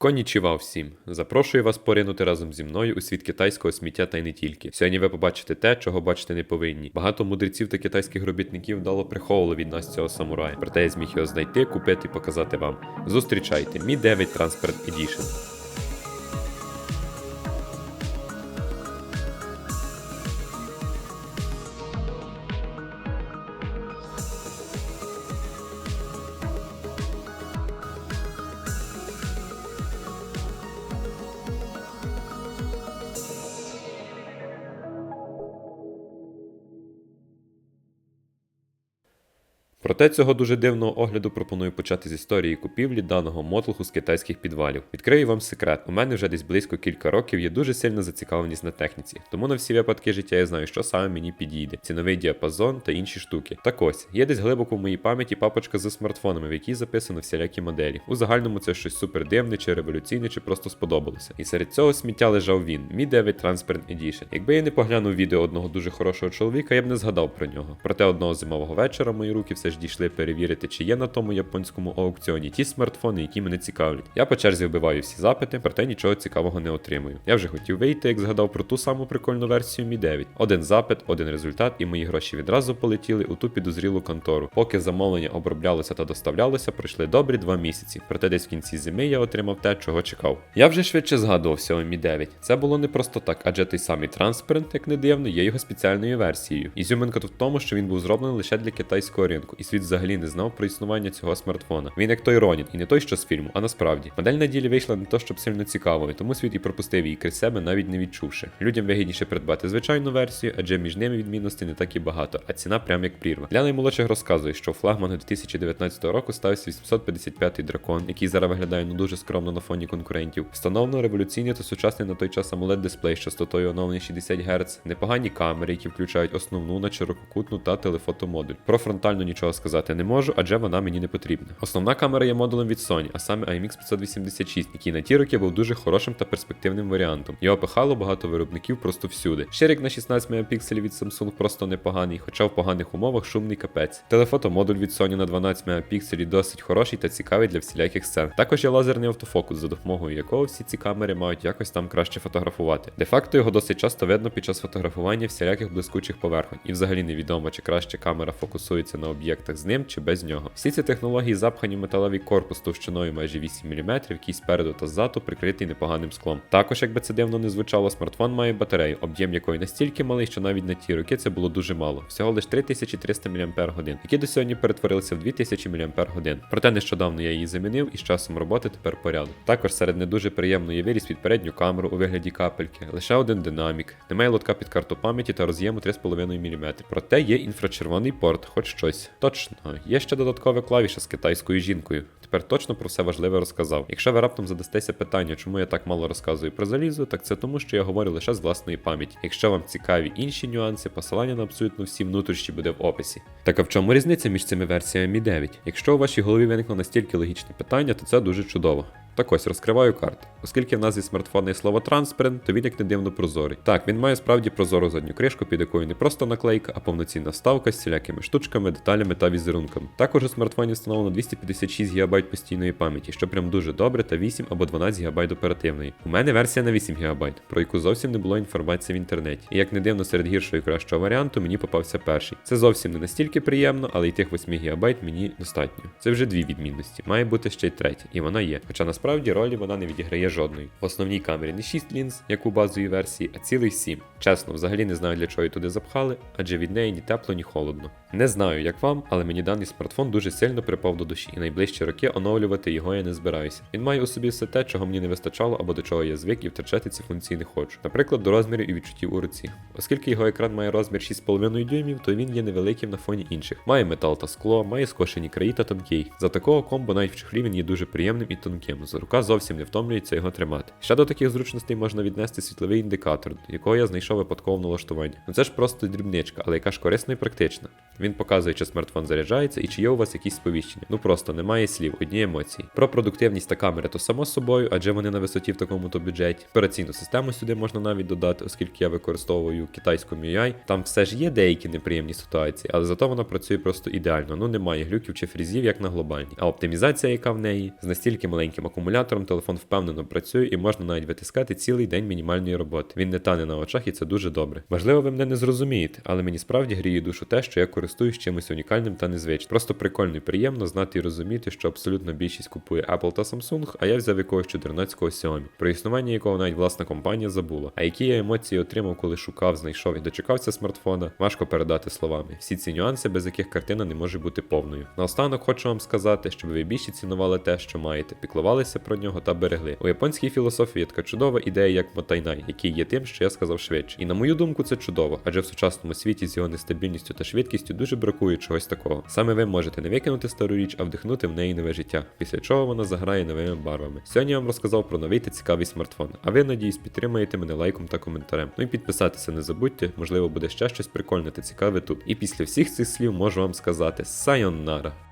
Конічіва всім! Запрошую вас поринути разом зі мною у світ китайського сміття та й не тільки. Сьогодні ви побачите те, чого бачити не повинні. Багато мудреців та китайських робітників дало приховували від нас цього самурая. Проте я зміг його знайти, купити і показати вам. Зустрічайте Мі 9 Transport Edition. Проте цього дуже дивного огляду пропоную почати з історії купівлі даного мотлуху з китайських підвалів. Відкрию вам секрет. У мене вже десь близько кілька років є дуже сильна зацікавленість на техніці, тому на всі випадки життя я знаю, що саме мені підійде: ціновий діапазон та інші штуки. Так ось, є десь глибоко в моїй пам'яті папочка з смартфонами, в якій записано всілякі моделі. У загальному це щось супер дивне, чи революційне, чи просто сподобалося. І серед цього сміття лежав він, Mi 9 Transparent Edition. Якби я не поглянув відео одного дуже хорошого чоловіка, я б не згадав про нього. Проте одного зимового вечора мої руки все ж дійшли перевірити, чи є на тому японському аукціоні ті смартфони, які мене цікавлять. Я по черзі вбиваю всі запити, проте нічого цікавого не отримую. Я вже хотів вийти, як згадав про ту саму прикольну версію Mi 9. Один запит, один результат, і мої гроші відразу полетіли у ту підозрілу контору. Поки замовлення оброблялося та доставлялося, пройшли добрі два місяці. Проте десь в кінці зими я отримав те, чого чекав. Я вже швидше згадував Xiaomi 9. Це було не просто так, адже той самий транспарант, як не дивно, є його спеціальною версією. І зюминка тут в тому, що він був зроблений лише для китайського ринку, і світ взагалі не знав про існування цього смартфона. Він як той Ронін, і не той, що з фільму, а насправді. Модель на ділі вийшла не то, щоб сильно цікавою, тому світ і пропустив її крізь себе, навіть не відчувши. Людям вигідніше придбати звичайну версію, адже між ними відмінностей не так і багато, а ціна прям як прірва. Для наймолодших розказує, що флагманом 2019 року стався 855-й дракон, який зараз виглядає ну дуже скромно на фоні конкурентів. Встановлено революційний та сучасний на той час amoled дисплей з частотою оновлення 60 Гц, непогані камери, які включають основну на ширококутну та телефотомодуль. Про фронтальну нічого сказати не можу, адже вона мені не потрібна. Основна камера є модулем від Sony, а саме IMX 586, який на ті роки був дуже хорошим та перспективним варіантом. Його пихало багато виробників просто всюди. Щирик на 16 Мп від Samsung просто непоганий, хоча в поганих умовах шумний капець. Телефотомодуль від Sony на 12 Мп досить хороший та цікавий для всіляких сцен. Також є лазерний автофокус, за допомогою якого всі ці камери мають якось там краще фотографувати. Де-факто його досить часто видно під час фотографування всіляких блискучих поверхонь, і взагалі невідомо, чи краще камера фокусується на об'єктах з ним чи без нього. Всі ці технології запхані в металевий корпус товщиною майже 8 мм, який спереду та ззаду прикритий непоганим склом. Також, якби це дивно не звучало, смартфон має батарею, об'єм якої настільки малий, що навіть на ті роки це було дуже мало, всього лише 3300 мАч, які до сьогодні перетворилися в 2000 мАч. Проте нещодавно я її замінив і з часом роботи тепер порядок. Також серед не дуже приємної виріс під передню камеру у вигляді капельки, лише один динамік, немає лотка під карту пам'яті та роз'єму 3,5 мм. Проте є інфрачервоний порт, хоч щось. Є ще додаткове клавіша з китайською жінкою. Тепер точно про все важливе розказав. Якщо ви раптом задастеся питання, чому я так мало розказую про залізо, так це тому, що я говорю лише з власної пам'яті. Якщо вам цікаві інші нюанси, посилання на абсолютно всі внутрішні буде в описі. Так а в чому різниця між цими версіями Mi 9? Якщо у вашій голові виникло настільки логічне питання, то це дуже чудово. Так ось розкриваю карту. Оскільки в назві смартфона є слово транспарент, то він як не дивно прозорий. Так, він має справді прозору задню кришку, під якою не просто наклейка, а повноцінна ставка з всілякими штучками, деталями та візерунками. Також у смартфоні встановлено 256 ГБ постійної пам'яті, що прям дуже добре, та 8 або 12 ГБ оперативної. У мене версія на 8 ГБ, про яку зовсім не було інформації в інтернеті. І як не дивно, серед гіршого і кращого варіанту мені попався перший. Це зовсім не настільки приємно, але й тих 8 ГБ мені достатньо. Це вже дві відмінності. Має бути ще й третя, і вона є. Хоча насправді ролі вона не відіграє жодної. В основній камері не 6 лінз, як у базовій версії, а цілих 7. Чесно, взагалі не знаю для чого її туди запхали, адже від неї ні тепло, ні холодно. Не знаю, як вам, але мені даний смартфон дуже сильно припав до душі, і найближчі роки оновлювати його я не збираюся. Він має у собі все те, чого мені не вистачало або до чого я звик і втрачати ці функції не хочу. Наприклад, до розмірів і відчуттів у руці. Оскільки його екран має розмір 6,5 дюймів, то він є невеликим на фоні інших. Має метал та скло, має скошені краї та тонкий. За такого комбо навіть в чохлі він є дуже приємним і тонким. За рука зовсім не втомлюється його тримати. Ще до таких зручностей можна віднести світловий індикатор, якого я знайшов випадково налаштування. Ну це ж просто дрібничка, але яка ж корисна і практична. Він показує, чи смартфон заряджається і чи є у вас якісь сповіщення. Ну просто немає слів, одні емоції. Про продуктивність та камери то само собою, адже вони на висоті в такому то бюджеті. Операційну систему сюди можна навіть додати, оскільки я використовую китайську MIUI. Там все ж є деякі неприємні ситуації, але зато вона працює просто ідеально. Ну немає глюків чи фрізів, як на глобальній. А оптимізація, яка в неї, з настільки маленьким акумулятором телефон впевнено працює і можна навіть витискати цілий день мінімальної роботи. Він не тане на очах і це дуже добре. Можливо, ви мене не зрозумієте, але мені справді гріє душу те, що я користуюсь чимось унікальним та незвичним. Просто прикольно і приємно знати і розуміти, що абсолютно більшість купує Apple та Samsung, а я взяв якогось чудернацького Xiaomi, про існування якого навіть власна компанія забула. А які я емоції отримав, коли шукав, знайшов і дочекався смартфона, важко передати словами. Всі ці нюанси, без яких картина не може бути повною. Наостанок хочу вам сказати, щоб ви більше цінували те, що маєте, піклувалися про нього та берегли. У японській філософії така чудова ідея, як мотайнай, який є тим, що я сказав швидше. І на мою думку, це чудово, адже в сучасному світі з його нестабільністю та швидкістю дуже бракує чогось такого. Саме ви можете не викинути стару річ, а вдихнути в неї нове життя, після чого вона заграє новими барвами. Сьогодні я вам розказав про новий та цікавий смартфон. А ви надіюсь підтримаєте мене лайком та коментарем. Ну і підписатися не забудьте, можливо буде ще щось прикольне та цікаве тут. І після всіх цих слів можу вам сказати Сайонара.